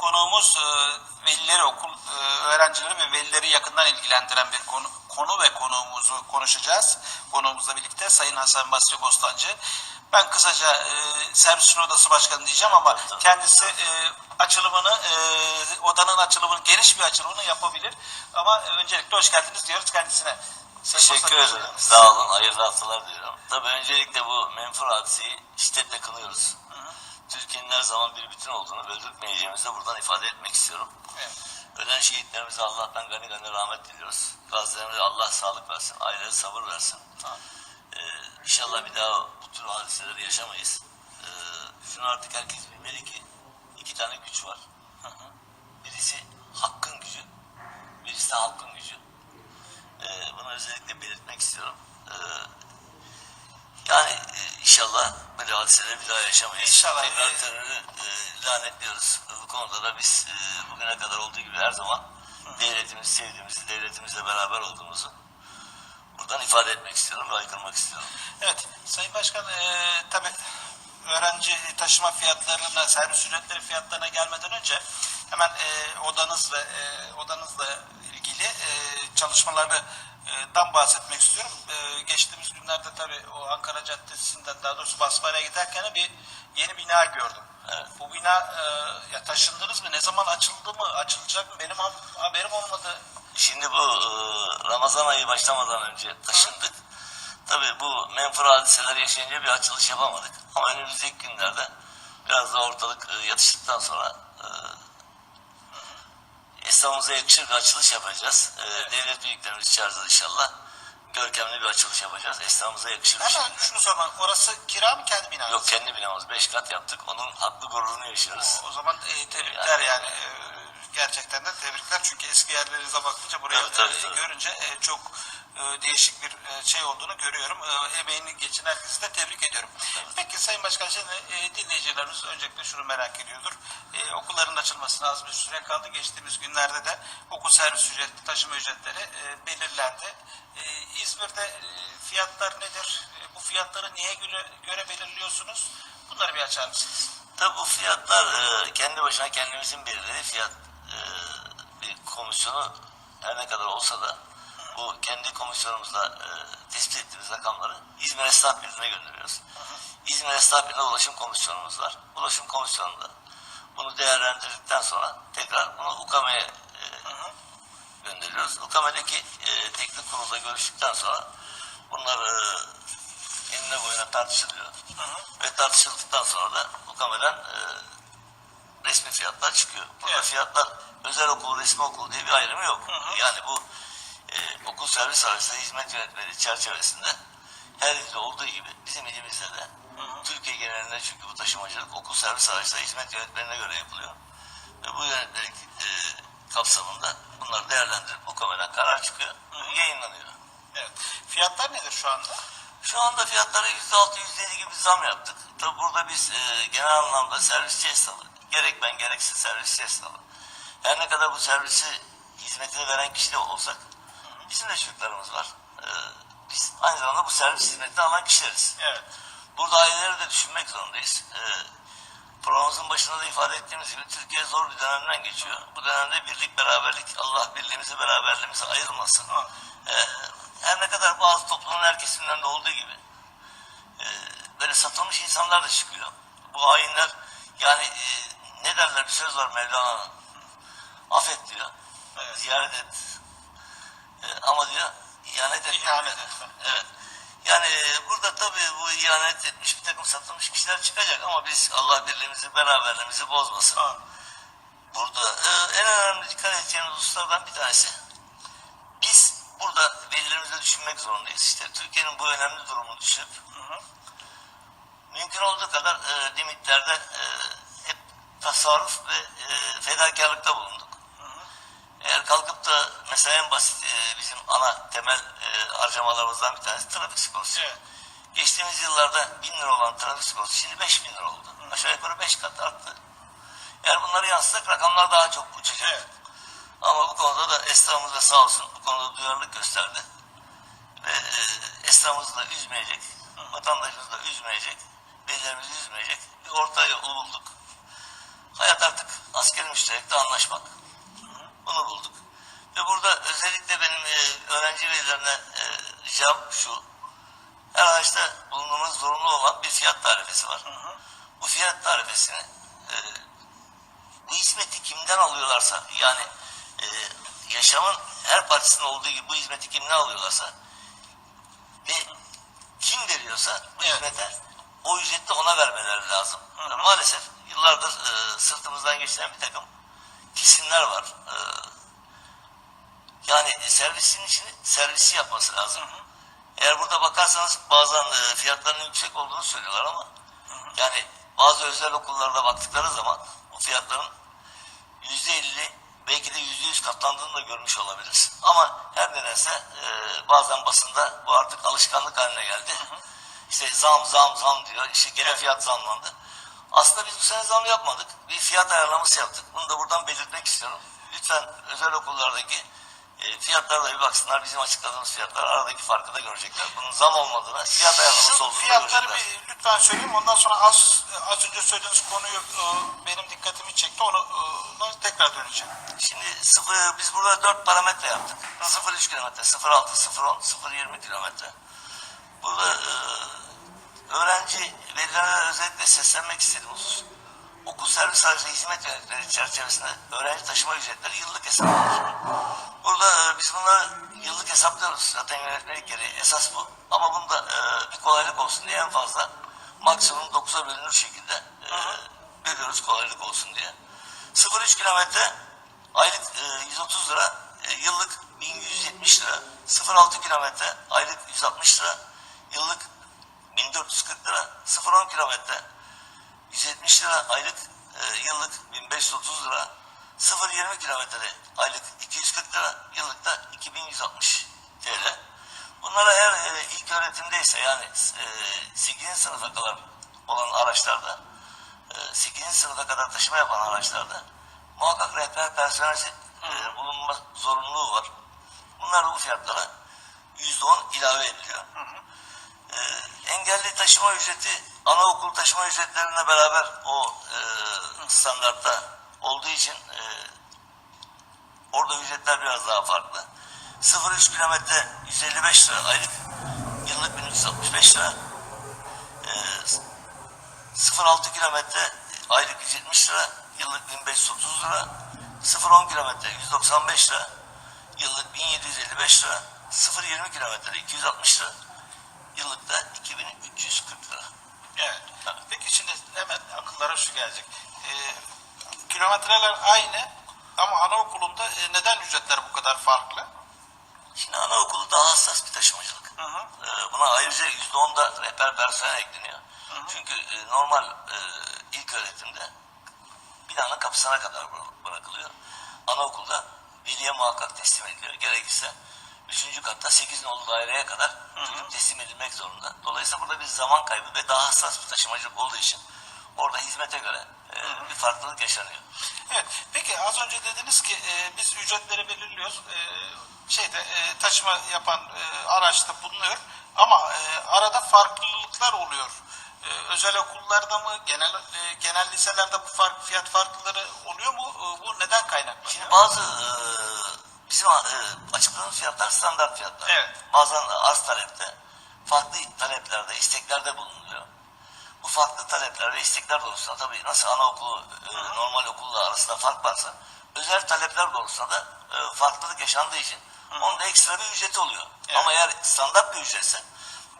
Konuğumuz e, velileri, okul e, öğrencileri ve velileri yakından ilgilendiren bir konu, konu ve konuğumuzu konuşacağız. Konuğumuzla birlikte Sayın Hasan Basri Bostancı. Ben kısaca e, servis odası başkanı diyeceğim ama kendisi e, açılımını, e, odanın açılımını, geniş bir açılımını yapabilir. Ama öncelikle hoş geldiniz diyoruz kendisine. Sayın Teşekkür Bostancı, ederim. Sağ olun. Hayırlı haftalar diliyorum. Tabii öncelikle bu menfur hadiseyi şiddetle kınıyoruz. Türkiye'nin her zaman bir bütün olduğunu öldürtmeyeceğimizi de buradan ifade etmek istiyorum. Evet. Ölen şehitlerimize Allah'tan gani gani rahmet diliyoruz. Gazilerimize Allah sağlık versin, ailelere sabır versin. Ee, inşallah bir daha bu tür hadiseleri yaşamayız. Ee, şunu artık herkes bilmeli ki iki tane güç var. Birisi hakkın gücü, birisi de halkın gücü. Ee, bunu özellikle belirtmek istiyorum. Ee, yani e, inşallah böyle hadiseleri bir daha yaşamayız. İnşallah. Tekrar terörü e, lanetliyoruz. Bu konuda da biz e, bugüne kadar olduğu gibi her zaman devletimizi sevdiğimizi, devletimizle beraber olduğumuzu buradan ifade etmek istiyorum ve aykırmak istiyorum. Evet, Sayın Başkan, e, tabii öğrenci taşıma fiyatlarına, servis ücretleri fiyatlarına gelmeden önce hemen e, odanız ve e, odanızla ilgili e, çalışmalardan bahsetmek istiyorum. E, geçtiğimiz günlerde tabii o Ankara Caddesi'nden daha doğrusu Basma'ya giderken bir yeni bina gördüm. Evet. Bu bina e, ya taşındınız mı? Ne zaman açıldı mı? Açılacak mı? Benim ha- haberim olmadı. Şimdi bu e, Ramazan ayı başlamadan önce taşındık. Tabii bu menfur hadiseler yaşayınca bir açılış yapamadık. Ama önümüzdeki günlerde biraz da ortalık e, yatıştıktan sonra İslam'ımıza yakışır bir açılış yapacağız. E, devlet büyüklerimizi çağıracağız inşallah. Görkemli bir açılış yapacağız. İslam'ımıza yakışır Hemen şekilde. şunu sormak, orası kira mı kendi binanız? Yok kendi binamız 5 kat yaptık. Onun haklı gururunu yaşıyoruz. O, o zaman e, tebrikler yani. E, gerçekten de tebrikler çünkü eski yerlerinize bakınca buraya Evet, tabii, e, tabii. görünce e, çok e, değişik bir e, şey olduğunu görüyorum. E, emeğini geçen herkesi de tebrik ediyorum. Peki Sayın Başkan şimdi e, dinleyicilerimiz öncelikle şunu merak ediyordur. E, okulların açılmasına az bir süre kaldı. Geçtiğimiz günlerde de okul servis ücreti, taşıma ücretleri e, belirlendi. E, İzmir'de e, fiyatlar nedir? E, bu fiyatları niye göre, göre belirliyorsunuz? Bunları bir açar mısınız? Tabii bu fiyatlar e, kendi başına kendimizin belirlediği fiyat komisyonu her ne kadar olsa da bu kendi komisyonumuzla e, tespit ettiğimiz rakamları İzmir Esnaf Birliği'ne gönderiyoruz. İzmir Esnaf Birliği'ne ulaşım komisyonumuz var. Ulaşım komisyonunda bunu değerlendirdikten sonra tekrar bunu UKM'ye e, gönderiyoruz. UKM'deki e, teknik kurulda görüştükten sonra bunlar e, enine boyuna tartışılıyor. Ve tartışıldıktan sonra da UKM'den e, resmi fiyatlar çıkıyor. Burada Evet. fiyatlar özel okul, resmi okul diye bir ayrımı yok. Yani bu e, okul servis arasında hizmet yönetmeliği çerçevesinde her ilde olduğu gibi bizim ilimizde de Türkiye genelinde çünkü bu taşımacılık okul servis araçları hizmet yönetmeliğine göre yapılıyor. Ve bu yönetmelik e, kapsamında bunları değerlendirip UKM'den karar çıkıyor, yayınlanıyor. Evet. Fiyatlar nedir şu anda? Şu anda fiyatlara yüzde altı, yüzde yedi gibi zam yaptık. Tabi burada biz e, genel anlamda servisçi esnafı, gerek ben gerekse servisçi esnafı. Her ne kadar bu servisi hizmetini veren kişi de olsak, bizim de çocuklarımız var. E, biz aynı zamanda bu servis hizmetini alan kişileriz. Evet. Burada aileleri de düşünmek zorundayız. E, programımızın başında da ifade ettiğimiz gibi Türkiye zor bir dönemden geçiyor. Bu dönemde birlik, beraberlik, Allah birliğimizi, beraberliğimizi ayırmasın. E, her ne kadar bazı toplumun her kesimlerinde olduğu gibi e, böyle satılmış insanlar da çıkıyor. Bu hainler yani e, ne derler bir söz var Mevlana'nın. Affet diyor. Evet. Ziyaret et. E, ama diyor ihanet et. İhanet etme. Evet. Yani e, burada tabii bu ihanet etmiş bir takım satılmış kişiler çıkacak ama biz Allah birliğimizi, beraberliğimizi bozmasın. Ha. Burada e, en önemli dikkat edeceğimiz hususlardan bir tanesi. Biz burada velilerimize düşünmek zorundayız. İşte Türkiye'nin bu önemli durumunu düşünüp mümkün olduğu kadar e, limitlerde e, hep tasarruf ve e, fedakarlıkta bulunduk. Eğer kalkıp da mesela en basit e, bizim ana temel e, harcamalarımızdan bir tanesi trafik sigortası. Evet. Geçtiğimiz yıllarda 1000 lira olan trafik sigortası şimdi 5000 lira oldu. Aşağı yukarı 5 kat arttı. Eğer bunları yansıtsak rakamlar daha çok uçacak. Evet. Ama bu konuda da esnafımız da sağ olsun bu konuda duyarlılık gösterdi. Ve e, esnafımızı da üzmeyecek, vatandaşımızı da üzmeyecek, beylerimizi üzmeyecek bir orta yolu bulduk. Hayat artık askerin müşterekte anlaşmak. Bunu bulduk. Ve burada özellikle benim e, öğrenci velilerine e, ricam şu. Her araçta bulunmamız zorunlu olan bir fiyat tarifesi var. Bu fiyat tarifesini e, bu hizmeti kimden alıyorlarsa yani e, yaşamın her partisinde olduğu gibi bu hizmeti kimden alıyorlarsa ve kim veriyorsa bu Evet. hizmete o ücreti ona vermeleri lazım. Maalesef yıllardır e, sırtımızdan geçen bir takım kesimler var. E, yani servisin içini servisi yapması lazım. Eğer burada bakarsanız bazen e, fiyatların yüksek olduğunu söylüyorlar ama yani bazı özel okullarda baktıkları zaman o fiyatların yüzde elli belki de yüzde yüz katlandığını da görmüş olabiliriz. Ama her nedense e, bazen basında bu artık alışkanlık haline geldi. İşte zam zam zam diyor. İşte gene fiyat zamlandı. Aslında biz bu sene zam yapmadık. Bir fiyat ayarlaması yaptık. Bunu da buradan belirtmek istiyorum. Lütfen özel okullardaki e, fiyatlara da bir baksınlar. Bizim açıkladığımız fiyatlar aradaki farkı da görecekler. Bunun zam olmadığını, fiyat ayarlaması olduğunu fiyatları görecekler. bir lütfen söyleyeyim. Ondan sonra az az önce söylediğiniz konuyu e, benim dikkatimi çekti. Onu e, tekrar döneceğim. Şimdi sıfır, biz burada dört parametre yaptık. 0-3 kilometre, 0-6, 0-10, 0-20 kilometre. Burada e, öğrenci velilere özellikle seslenmek istediğim husus. Okul servis aracı hizmet yönetmeleri çerçevesinde öğrenci taşıma ücretleri yıllık hesaplanır. Burada e, biz bunları yıllık hesaplıyoruz. Zaten yönetmelik gereği esas bu. Ama bunda e, bir kolaylık olsun diye en fazla maksimum 9'a bölünür şekilde e, veriyoruz kolaylık olsun diye. 0-3 kilometre aylık e, 130 lira, e, yıllık 1170 lira. 0-6 kilometre aylık 160 lira, yıllık 1440 lira. 0-10 kilometre 170 lira aylık, e, yıllık 1530 lira. 0-20 kilometrede aylık 240 lira, yıllık da 2160 TL. Bunlara eğer e, ilk öğretimdeyse yani e, 8. sınıfa kadar olan araçlarda e, 8. sınıfa kadar taşıma yapan araçlarda muhakkak rehber personel e, bulunma zorunluluğu var. Bunlar da bu fiyatlara %10 ilave ediliyor. E, engelli taşıma ücreti anaokul taşıma ücretlerine beraber o e, standartta olduğu için e, orada ücretler biraz daha farklı. 0-3 kilometre 155 lira aylık, yıllık 1365 lira. E, 0-6 kilometre aylık 170 lira, yıllık 1530 lira. 0-10 kilometre 195 lira, yıllık 1755 lira. 0-20 kilometre 260 lira, yıllık da 2340 lira. Evet. Peki şimdi hemen akıllara şu gelecek. E, kilometreler aynı ama anaokulunda e, neden ücretler bu kadar farklı? Şimdi anaokulu daha hassas bir taşımacılık. Hı hı. Ee, buna ayrıca yüzde on da rehber personel ekleniyor. Çünkü e, normal e, ilk öğretimde binanın kapısına kadar bıra- bırakılıyor. Anaokulda veliye muhakkak teslim ediliyor. Gerekirse üçüncü katta sekiz nolu daireye kadar çocuk teslim edilmek zorunda. Dolayısıyla burada bir zaman kaybı ve daha hassas bir taşımacılık olduğu için orada hizmete göre e, bir farklılık yaşanıyor. Evet. Peki az önce dediniz ki e, biz ücretleri belirliyoruz. E, şeyde e, taşıma yapan e, araçta bulunuyor. Ama e, arada farklılıklar oluyor. E, özel okullarda mı, genel e, genel liselerde bu fark, fiyat farkları oluyor mu? E, bu neden kaynaklanıyor? Şimdi bazı e, bizim e, açıkladığımız fiyatlar standart fiyatlar. Evet. Bazen arz talepte, farklı taleplerde, isteklerde bulunuyor. Bu farklı talepler ve istekler doğrultusunda tabii nasıl anaokulu e, normal okulla arasında fark varsa özel talepler doğrultusunda da e, farklılık yaşandığı için onun da ekstra bir ücreti oluyor. Evet. Ama eğer standart bir ücretse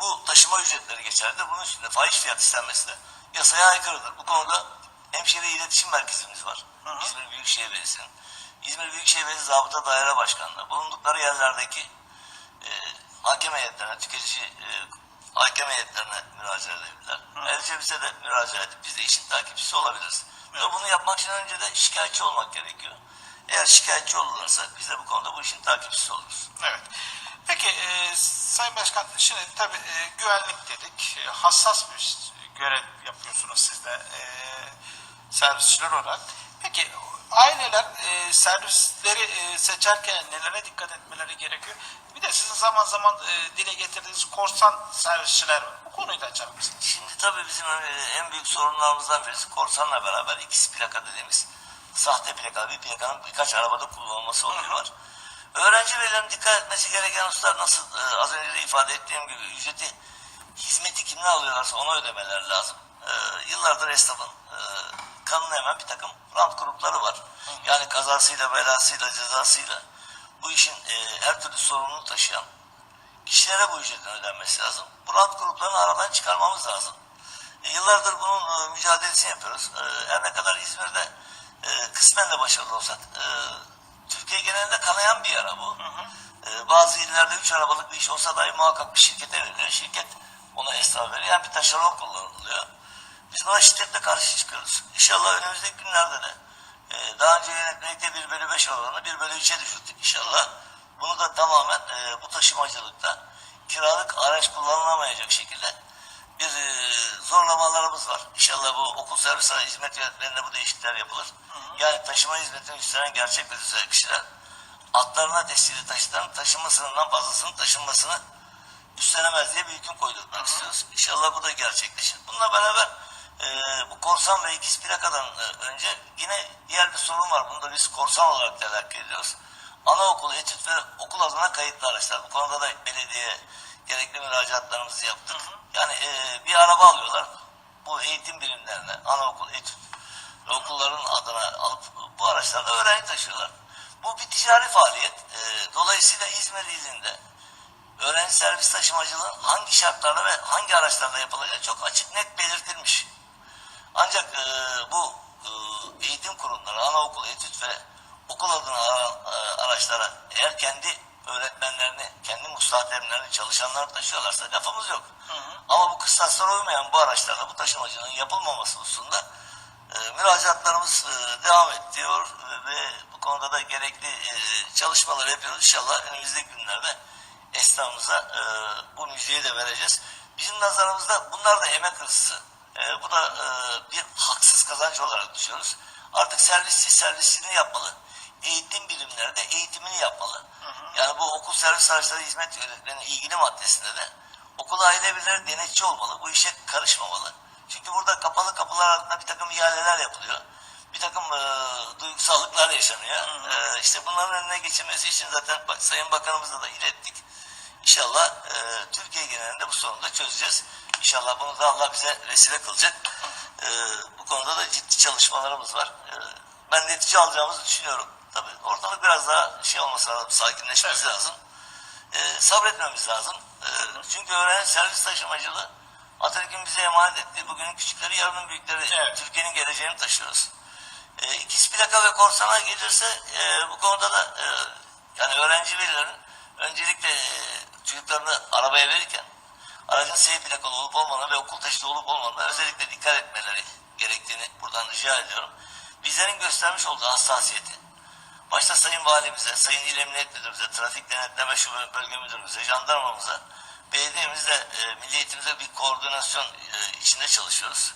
bu taşıma ücretleri geçerlidir. Bunun üstünde fahiş fiyat istenmesi de yasaya aykırıdır. Bu konuda hemşire iletişim merkezimiz var. İzmir Büyükşehir Belediyesi'nin. İzmir Büyükşehir Belediyesi Zabıta Daire Başkanlığı bulundukları yerlerdeki e, hakem heyetlerine, tüketici e, hakem heyetlerine müracaat edebilirler. Bize de müracaat edip biz de işin takipçisi olabiliriz. Ve bunu yapmak için önce de şikayetçi olmak gerekiyor. Eğer şikayetçi olurlarsa biz de bu konuda bu işin takipçisi oluruz. Evet. Peki e, Sayın Başkan şimdi tabii e, güvenlik dedik. E, hassas bir görev yapıyorsunuz siz de e, servisçiler olarak. Peki aileler e, servisleri e, seçerken nelere dikkat etmeleri gerekiyor? Bir de sizin zaman zaman e, dile getirdiğiniz korsan servisçiler var. Bu konuyu da açar mısınız? Şimdi tabii bizim e, en büyük sorunlarımızdan birisi korsanla beraber ikisi plaka dediğimiz sahte plaka, bir plakanın birkaç arabada kullanılması olayı var. Öğrenci velilerin dikkat etmesi gereken hususlar nasıl e, az önce de ifade ettiğim gibi ücreti hizmeti kimden alıyorlarsa ona ödemeler lazım. E, yıllardır esnafın e, kanına hemen bir takım rant grupları var. Yani kazasıyla, belasıyla, cezasıyla bu işin e, her türlü sorumluluğunu taşıyan kişilere bu ücretin ödenmesi lazım. Bu rant gruplarını aradan çıkarmamız lazım. E, yıllardır bunun e, mücadelesini yapıyoruz. E, her ne kadar İzmir'de e, kısmen de başarılı olsak e, Türkiye genelinde kanayan bir yara bu. E, bazı illerde üç arabalık bir iş olsa dahi muhakkak bir şirkete veriliyor. Şirket ona esnaf veriyor. Yani bir taşeron kullanılıyor. Biz buna şiddetle karşı çıkıyoruz. İnşallah önümüzdeki günlerde de e, daha önce yönetmelikte 1 bölü 5 oranını 1 bölü 3'e düşürdük inşallah. Bunu da tamamen e, bu taşımacılıkta kiralık araç kullanılamayacak şekilde bir e, zorlamalarımız var. İnşallah bu okul servis araç hizmet yönetmeninde bu değişiklikler yapılır. Yani taşıma hizmetini üstlenen gerçek ve güzel kişiler atlarına tescilli taşıtların taşınmasından fazlasının taşınmasını üstlenemez diye bir hüküm koydurmak istiyoruz. İnşallah bu da gerçekleşir. Bununla beraber e, bu korsan ve ikiz plakadan önce yine diğer bir sorun var. Bunu da biz korsan olarak telakki ediyoruz. Anaokulu, etüt ve okul adına kayıtlı araçlar. Bu konuda da belediye gerekli müracaatlarımızı yaptık. Yani e, bir araba alıyorlar. Bu eğitim birimlerine, anaokul, etüt ve okulların adına alıp bu araçlarda öğrenci taşıyorlar. Bu bir ticari faaliyet. E, dolayısıyla İzmir ilinde öğrenci servis taşımacılığın hangi şartlarda ve hangi araçlarda yapılacağı çok açık net belirtilmiş. Ancak e, bu e, eğitim kurumları, anaokul, etüt ve okul adına e, araçlara eğer kendi öğretmenlerini, kendi mustahdemlerini, çalışanlarını taşıyorlarsa lafımız yok. Ama bu kıstaslara uymayan bu araçlarda bu taşımacılığın yapılmaması hususunda e, müracaatlarımız e, devam ediyor ve bu konuda da gerekli e, çalışmaları yapıyoruz. İnşallah önümüzdeki günlerde esnafımıza e, bu müjdeyi de vereceğiz. Bizim nazarımızda bunlar da emek hırsı. E, bu da e, bir haksız kazanç olarak düşünüyoruz. Artık servisçi servisçiliğini yapmalı. Eğitim birimlerde eğitimini yapmalı. Yani bu okul servis araçları hizmet yönetmenin ilgili maddesinde de okul aile birleri denetçi olmalı. Bu işe karışmamalı. Çünkü burada kapalı kapılar ardında bir takım ihaleler yapılıyor. Bir takım e, duygusallıklar yaşanıyor. E, işte bunların önüne geçilmesi için zaten bak, Sayın Bakanımızla da ilettik. İnşallah e, Türkiye genelinde bu sorunu da çözeceğiz. İnşallah bunu da Allah bize vesile kılacak. E, bu konuda da ciddi çalışmalarımız var. E, ben netice alacağımızı düşünüyorum. Tabii ortalık biraz daha şey olması lazım, sakinleşmesi lazım. E, sabretmemiz lazım. E, çünkü öğrenci servis taşımacılığı Atatürk'ün bize emanet ettiği bugünün küçükleri yarının büyükleri Evet. Türkiye'nin geleceğini taşıyoruz. E, ikiz plaka ve korsana gelirse e, bu konuda da e, yani öğrenci velilerin öncelikle e, çocuklarını arabaya verirken aracın S plakalı olup olmadığına ve okul taşıtı olup olmadığına özellikle dikkat etmeleri gerektiğini buradan rica ediyorum. Bizlerin göstermiş olduğu hassasiyeti başta Sayın Valimize, Sayın İl Emniyet Müdürümüze, Trafik Denetleme Şube Bölge Müdürümüze, Jandarmamıza, belediyemizle, e, Milli bir koordinasyon e, içinde çalışıyoruz.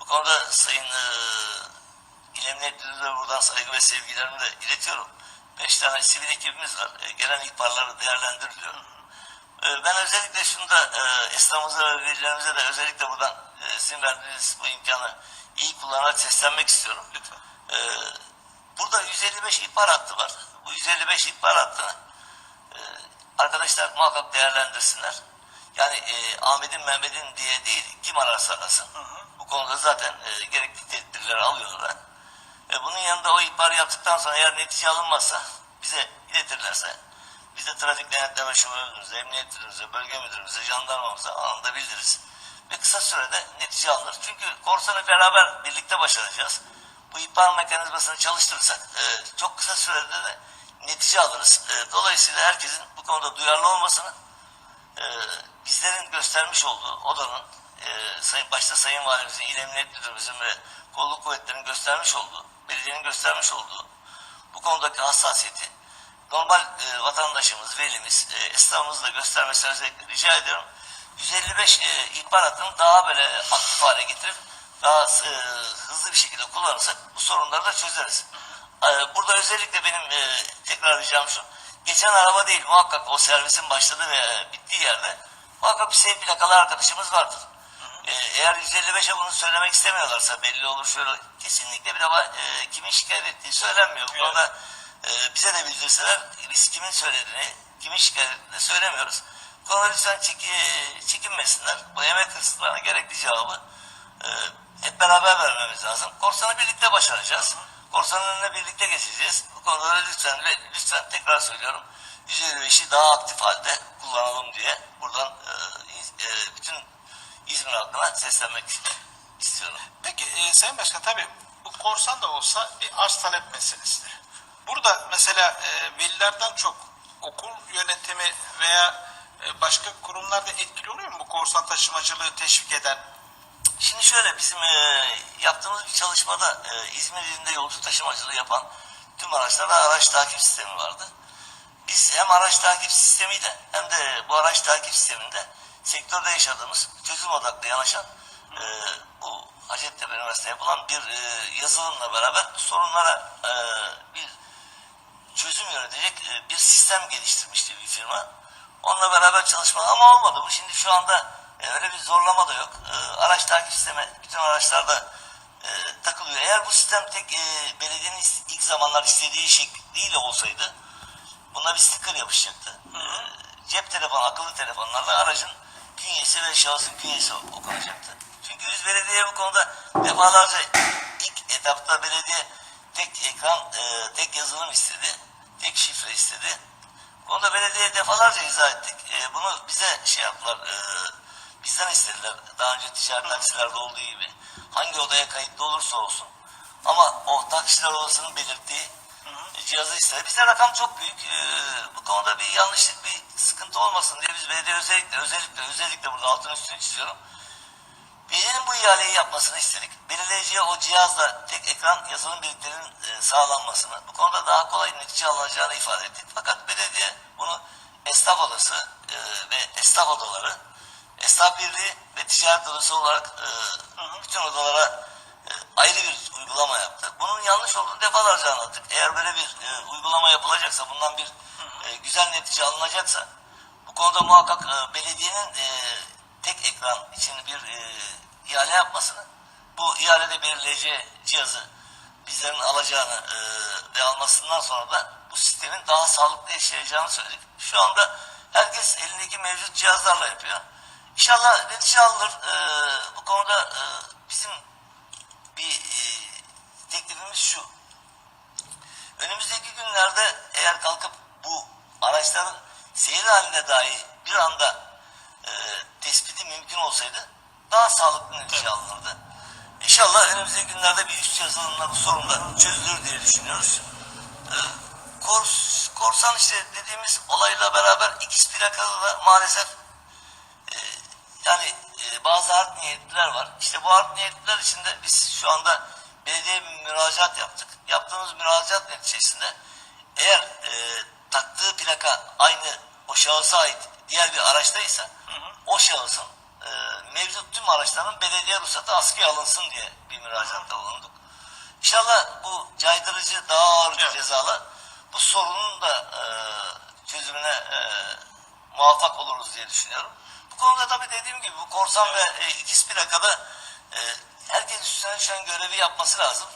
Bu konuda Sayın e, İl Emniyet Müdürlüğü'ne buradan saygı ve sevgilerimi de iletiyorum. Beş tane sivil ekibimiz var. E, gelen ihbarları değerlendiriliyor. E, ben özellikle şunu da e, esnafımıza ve velilerimize de özellikle buradan e, sizin verdiğiniz bu imkanı iyi kullanarak seslenmek istiyorum. Lütfen. E, burada 155 ihbar hattı var. Bu 155 ihbar hattını e, arkadaşlar muhakkak değerlendirsinler. Yani e, Ahmet'in Mehmet'in diye değil kim ararsa arasın. Bu konuda zaten e, gerekli tedbirleri alıyorlar. E, bunun yanında o ihbarı yaptıktan sonra eğer netice alınmazsa bize iletirlerse biz de trafik denetleme şubemize, emniyet müdürümüze, bölge müdürümüze, jandarmamıza anında bildiririz. Ve kısa sürede netice alınır. Çünkü korsanı beraber birlikte başaracağız. Bu ihbar mekanizmasını çalıştırırsak e, çok kısa sürede de netice alırız. E, dolayısıyla herkesin bu konuda duyarlı olmasını e, bizlerin göstermiş olduğu odanın e, sayın, başta Sayın Valimizin, İl Emniyet Müdürümüzün ve kolluk kuvvetlerinin göstermiş olduğu, belediyenin göstermiş olduğu bu konudaki hassasiyeti normal e, vatandaşımız, velimiz, e, esnafımız da göstermesini özellikle rica ediyorum. 155 e, ihbar hattını daha böyle aktif hale getirip daha e, hızlı bir şekilde kullanırsak bu sorunları da çözeriz. E, burada özellikle benim e, tekrar ricam şu. Geçen araba değil muhakkak o servisin başladığı ve bittiği yerde muhakkak bir S plakalı arkadaşımız vardır. E, eğer 155'e bunu söylemek istemiyorlarsa belli olur şöyle. Kesinlikle bir defa e, kimin şikayet ettiği söylenmiyor. Bu Evet. konuda e, bize de bildirseler biz kimin söylediğini, kimin şikayet ettiğini söylemiyoruz. Konuda lütfen çeki, çekinmesinler. Bu emek hırsızlarına gerekli cevabı e, hep beraber vermemiz lazım. Korsanı birlikte başaracağız. Korsanın önüne birlikte geçeceğiz. Bu konuda da lütfen lütfen tekrar söylüyorum. 155'i daha aktif halde kullanalım diye buradan e, e, bütün İzmir halkına seslenmek istiyorum. Peki e, Sayın Başkan tabii bu korsan da olsa bir arz talep meselesidir. Burada mesela e, velilerden çok okul yönetimi veya e, başka kurumlarda etkili oluyor mu bu korsan taşımacılığı teşvik eden? Şimdi şöyle bizim e, yaptığımız bir çalışmada İzmir ilinde yolcu taşımacılığı yapan tüm araçlarda araç takip sistemi vardı. Biz hem araç takip sistemiyle hem de bu araç takip sisteminde sektörde yaşadığımız çözüm odaklı yanaşan e, bu Hacettepe Üniversitesi'nde yapılan bir e, yazılımla beraber sorunlara e, bir çözüm yönetecek e, bir sistem geliştirmişti bir firma. Onunla beraber çalışma ama olmadı bu. Şimdi şu anda e, öyle bir zorlama da yok. E, araç takip sistemi bütün araçlarda takılıyor. Eğer bu sistem tek belediyenin ilk zamanlar istediği şekliyle olsaydı buna bir sticker yapışacaktı. Cep telefonu, akıllı telefonlarla aracın künyesi ve şahısın künyesi okunacaktı. Çünkü biz belediye bu konuda defalarca ilk etapta belediye tek ekran, e, tek yazılım istedi, tek şifre istedi. Bu konuda belediye defalarca izah ettik. E, bunu bize şey yaptılar, e, bizden istediler. Daha önce ticaret taksilerde olduğu gibi. Hangi odaya kayıtlı olursa olsun. Ama o taksiler odasının belirttiği e, cihazı istedi. Bizde rakam çok büyük. E, bu konuda bir yanlışlık, bir sıkıntı olmasın diye biz belediye özellikle, özellikle, özellikle burada altını üstüne çiziyorum. Belediyenin bu ihaleyi yapmasını istedik. Belediyeciye o cihazla tek ekran yazılım birliklerinin e, sağlanmasını, bu konuda daha kolay netice alınacağını ifade ettik. Fakat belediye bunu esnaf odası e, ve esnaf odaları, esnaf birliği ve ticaret odası olarak e, bütün odalara ayrı bir uygulama yaptı. Bunun yanlış olduğunu defalarca anlattık. Eğer böyle bir uygulama yapılacaksa, bundan bir güzel netice alınacaksa, bu konuda muhakkak belediyenin tek ekran için bir ihale yapmasını, bu ihalede belirleyeceği cihazı bizlerin alacağını e, ve almasından sonra da bu sistemin daha sağlıklı yaşayacağını söyledik. Şu anda herkes elindeki mevcut cihazlarla yapıyor. İnşallah netice alınır. E, bu konuda e, bizim bir e, teklifimiz şu. Önümüzdeki günlerde eğer kalkıp bu araçların seyir haline dahi bir anda e, tespiti mümkün olsaydı daha sağlıklı netice alınırdı. İnşallah önümüzdeki günlerde bir üst yazılımla bu sorun da çözülür diye düşünüyoruz. E, kors, korsan işte dediğimiz olayla beraber X plakalı da maalesef e, yani e, bazı art niyetliler var. İşte bu art niyetliler için de biz şu anda belediye müracaat yaptık. Yaptığımız müracaat neticesinde eğer e, taktığı plaka aynı o şahısa ait diğer bir araçtaysa o şahısın mevcut tüm araçların belediye ruhsatı askıya alınsın diye bir müracaatta bulunduk. İnşallah bu caydırıcı daha ağır bir Evet. cezalı bu sorunun da e, çözümüne e, muvaffak oluruz diye düşünüyorum. Bu konuda tabii dediğim gibi bu korsan ve e, ikiz plakada e, herkes üstüne düşen görevi yapması lazım.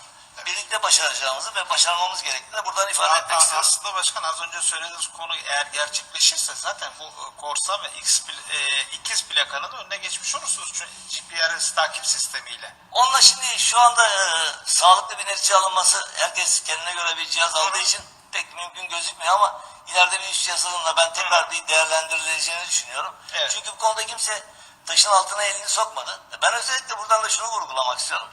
Birlikte başaracağımızı ve başarmamız gerektiğini de buradan ifade A- etmek istiyorum. Aslında başkan az önce söylediğiniz konu eğer gerçekleşirse zaten bu e, korsan ve X e, ikiz plakanın önüne geçmiş olursunuz. Çünkü GPS takip sistemiyle. Onunla şimdi şu anda e, sağlıklı bir netice alınması herkes kendine göre bir cihaz aldığı için pek mümkün gözükmüyor ama ileride bir üst yazılımla ben tekrar bir değerlendirileceğini düşünüyorum. Evet. Çünkü bu konuda kimse taşın altına elini sokmadı. Ben özellikle buradan da şunu vurgulamak istiyorum.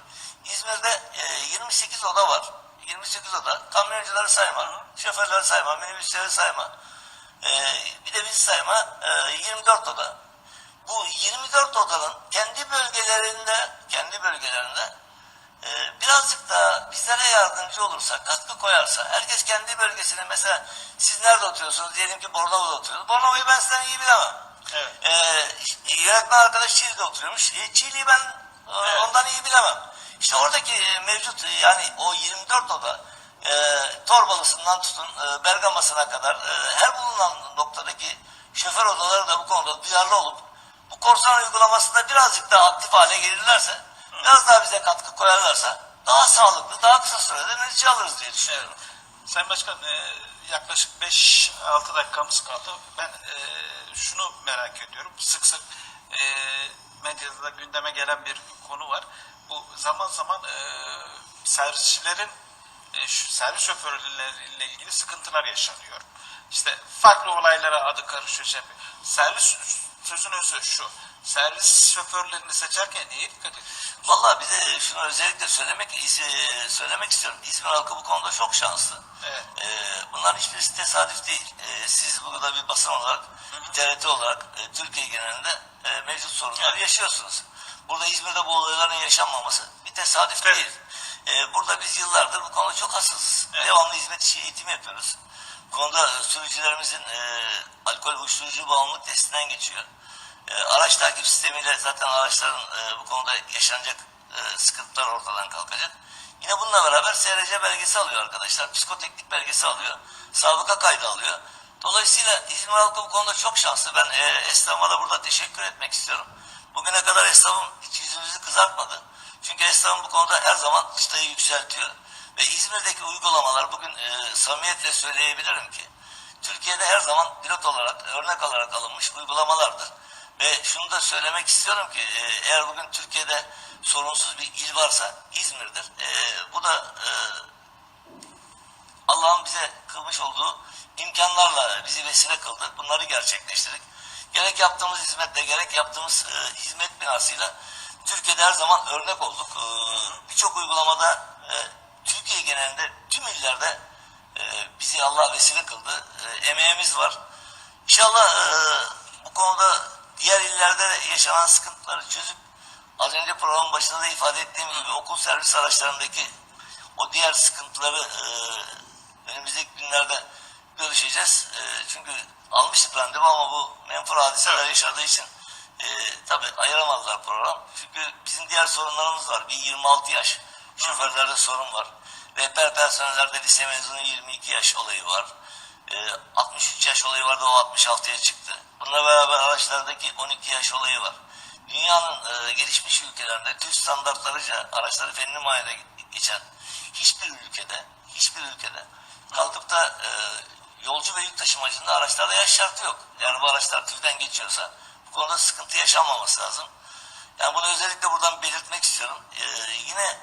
İzmir'de e, 28 oda var. 28 oda. Kamyoncuları sayma, şoförleri sayma, minibüsleri sayma. E, bir de biz sayma e, 24 oda. Bu 24 odanın kendi bölgelerinde, kendi bölgelerinde e, birazcık da bizlere yardımcı olursa, katkı koyarsa, herkes kendi bölgesine mesela siz nerede oturuyorsunuz? Diyelim ki Bornova'da oturuyorsunuz. Bornova'yı ben sizden iyi bilemem. Evet. E, yönetmen arkadaş Çiğli'de oturuyormuş. E, Çiğli'yi ben e, Evet. ondan iyi bilemem. İşte oradaki e, mevcut e, yani o 24 oda e, Torbalısından tutun e, Bergama'sına kadar e, her bulunan noktadaki şoför odaları da bu konuda duyarlı olup bu korsan uygulamasında birazcık daha aktif hale gelirlerse, biraz daha bize katkı koyarlarsa daha sağlıklı, daha kısa sürede netice alırız diye düşünüyorum. Sayın Başkan e, yaklaşık 5-6 dakikamız kaldı. Ben e, şunu merak ediyorum. Sık sık e, medyada da gündeme gelen bir konu var. Bu zaman zaman e, servisçilerin e, şu servis şoförleriyle ilgili sıkıntılar yaşanıyor. İşte farklı olaylara adı karışıyor. Şey yapıyor. servis sözün özü şu. Servis şoförlerini seçerken neye dikkat ediyorsunuz? Vallahi bize şunu özellikle söylemek iz- söylemek istiyorum. İzmir halkı bu konuda çok şanslı. Evet. Ee, bunların hiçbirisi tesadüf değil. Ee, siz burada bir basın olarak, bir TRT olarak e, Türkiye genelinde e, mevcut sorunları yaşıyorsunuz. Burada İzmir'de bu olayların yaşanmaması bir tesadüf Evet. değil. Ee, burada biz yıllardır bu konuda çok hassasız. Evet. Devamlı hizmet işi eğitim yapıyoruz. Bu konuda sürücülerimizin e, alkol uyuşturucu bağımlılık testinden geçiyor. E, araç takip sistemiyle zaten araçların e, bu konuda yaşanacak e, sıkıntılar ortadan kalkacak. Yine bununla beraber SRC belgesi alıyor arkadaşlar. Psikoteknik belgesi alıyor. Sabıka kaydı alıyor. Dolayısıyla İzmir halkı bu konuda çok şanslı. Ben e, esnafıma da burada teşekkür etmek istiyorum. Bugüne kadar esnafım hiç yüzümüzü kızartmadı. Çünkü esnafım bu konuda her zaman çıtayı yükseltiyor. Ve İzmir'deki uygulamalar bugün e, samimiyetle söyleyebilirim ki Türkiye'de her zaman pilot olarak, örnek olarak alınmış uygulamalardır. Ve şunu da söylemek istiyorum ki e, eğer bugün Türkiye'de sorunsuz bir il varsa İzmir'dir. E, bu da e, Allah'ın bize kılmış olduğu imkanlarla bizi vesile kıldı. Bunları gerçekleştirdik. Gerek yaptığımız hizmetle gerek yaptığımız e, hizmet binasıyla Türkiye'de her zaman örnek olduk. E, Birçok uygulamada e, Türkiye genelinde tüm illerde e, bizi Allah vesile kıldı. E, emeğimiz var. İnşallah e, bu konuda diğer illerde de yaşanan sıkıntıları çözüp az önce programın başında da ifade ettiğim gibi okul servis araçlarındaki o diğer sıkıntıları e, önümüzdeki günlerde görüşeceğiz. E, çünkü almıştık randevu ama bu menfur hadiseler yaşadığı için e, tabi ayıramadılar program. Çünkü bizim diğer sorunlarımız var. Bir 26 yaş şoförlerde sorun var. Rehber personellerde lise mezunu 22 yaş olayı var. E, 63 yaş olayı vardı o 66'ya çıktı. Bununla beraber araçlardaki 12 yaş olayı var. Dünyanın e, gelişmiş ülkelerinde Türk standartlarıca araçları fenli muayene geçen hiçbir ülkede hiçbir ülkede kalkıp da e, yolcu ve yük taşımacında araçlarda yaş şartı yok. Eğer bu araçlar TÜV'den geçiyorsa bu konuda sıkıntı yaşanmaması lazım. Yani bunu özellikle buradan belirtmek istiyorum. E, yine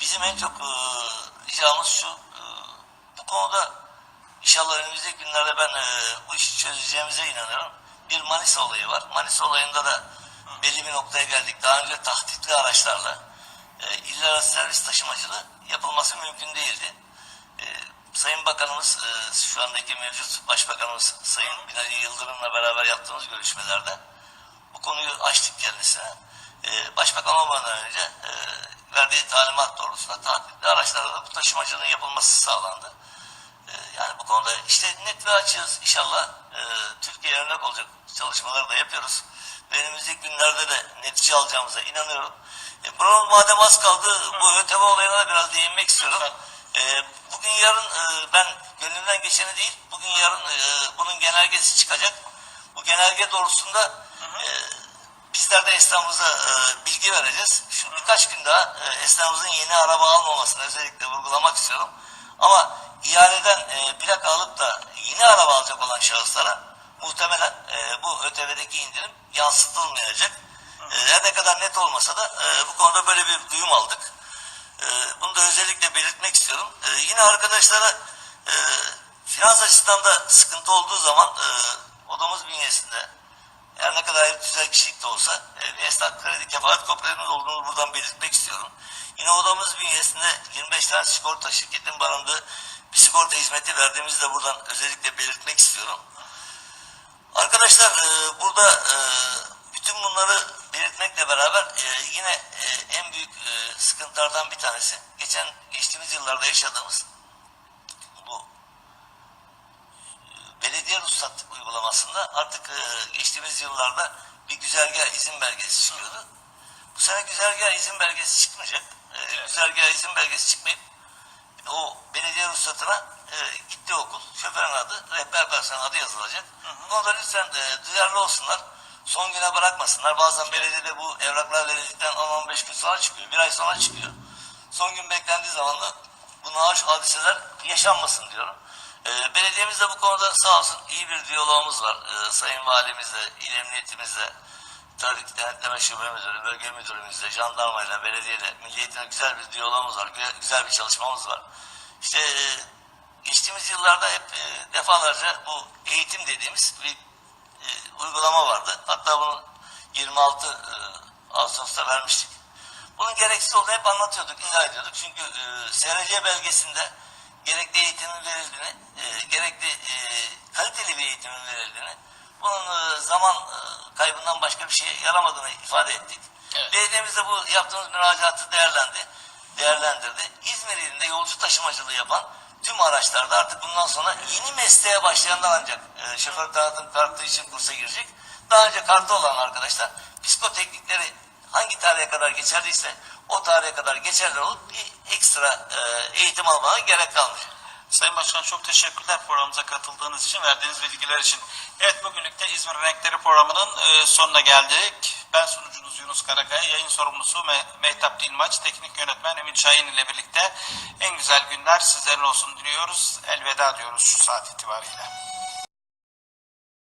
bizim en çok e, ricamız şu e, bu konuda İnşallah önümüzdeki günlerde ben e, bu işi çözeceğimize inanıyorum. Bir Manisa olayı var. Manisa olayında da belli bir noktaya geldik. Daha önce tahtitli araçlarla e, iller arası servis taşımacılığı yapılması mümkün değildi. E, Sayın Bakanımız, e, şu andaki mevcut Başbakanımız Sayın Binali Yıldırım'la beraber yaptığımız görüşmelerde bu konuyu açtık kendisine. E, Başbakan olmadan önce e, verdiği talimat doğrultusunda tahtitli araçlarla da bu taşımacılığın yapılması sağlandı. Ee, Yani bu konuda işte net ve açığız. İnşallah e, Türkiye örnek olacak çalışmaları da yapıyoruz. Önümüzdeki günlerde de netice alacağımıza inanıyorum. E, buranın madem az kaldı bu ÖTV olayına da biraz değinmek istiyorum. E, bugün yarın e, ben gönlümden geçeni değil, bugün yarın e, bunun genelgesi çıkacak. Bu genelge doğrultusunda e, bizler de esnafımıza e, bilgi vereceğiz. Şu birkaç gün daha e, esnafımızın yeni araba almamasını özellikle vurgulamak istiyorum. Ama ihaleden e, plaka alıp da yeni araba alacak olan şahıslara muhtemelen e, bu ÖTV'deki indirim yansıtılmayacak. E, her ne kadar net olmasa da e, bu konuda böyle bir duyum aldık. E, bunu da özellikle belirtmek istiyorum. E, yine arkadaşlara e, finans açısından da sıkıntı olduğu zaman e, odamız bünyesinde her ne kadar güzel kişilik de olsa e, esnaf kredi kefalet kooperatifimiz olduğunu buradan belirtmek istiyorum. Yine odamız bünyesinde 25 tane sigorta şirketinin barındığı bir sigorta hizmeti verdiğimizi de buradan özellikle belirtmek istiyorum. Arkadaşlar e, burada bütün bunları belirtmekle beraber e, yine e, en büyük e, sıkıntılardan bir tanesi geçen geçtiğimiz yıllarda yaşadığımız bu belediye ruhsat uygulamasında artık e, geçtiğimiz yıllarda bir güzergah izin belgesi çıkıyordu. Bu sene güzergah izin belgesi çıkmayacak. E, Güzergah izin belgesi çıkmayıp o belediye ruhsatına e, gitti okul. Şoförün adı, rehber personel adı yazılacak. Konuda lütfen e, duyarlı olsunlar. Son güne bırakmasınlar. Bazen belediyede bu evraklar verildikten 10-15 gün sonra çıkıyor. Bir ay sonra çıkıyor. Son gün beklendiği zaman da bu nahoş hadiseler yaşanmasın diyorum. Ee, belediyemiz de bu konuda sağ olsun iyi bir diyalogumuz var. Ee, Sayın Valimizle, İl Emniyetimizle, Trafik Denetleme Şube Müdürü, Bölge Müdürümüzle, Jandarmayla, Belediyeyle, Milli güzel bir diyalogumuz var. Güzel bir çalışmamız var. İşte e, geçtiğimiz yıllarda hep e, defalarca bu eğitim dediğimiz bir e, uygulama vardı. Hatta bunu 26 e, Ağustos'ta vermiştik. Bunun gereksiz olduğunu hep anlatıyorduk, izah ediyorduk. Çünkü e, SRC belgesinde gerekli eğitimin verildiğini, e, gerekli e, kaliteli bir eğitimin verildiğini, bunun e, zaman e, kaybından başka bir şeye yaramadığını ifade ettik. Evet. Belediyemiz de bu yaptığımız müracaatı değerlendi, değerlendirdi. İzmir ilinde yolcu taşımacılığı yapan tüm araçlarda artık bundan sonra yeni mesleğe başlayanlar ancak e, şoför tanıtım kartı için kursa girecek. Daha önce kartı olan arkadaşlar psikoteknikleri hangi tarihe kadar geçerliyse o tarihe kadar geçerli olup bir ekstra e, eğitim almana gerek kalmayacak. Sayın Başkan çok teşekkürler programımıza katıldığınız için, verdiğiniz bilgiler için. Evet bugünlük de İzmir Renkleri programının e, sonuna geldik. Ben sunucunuz Yunus Karakaya, yayın sorumlusu Me- Mehtap Dilmaç, teknik yönetmen Emin Şahin ile birlikte en güzel günler sizlerin olsun diliyoruz. Elveda diyoruz şu saat itibariyle.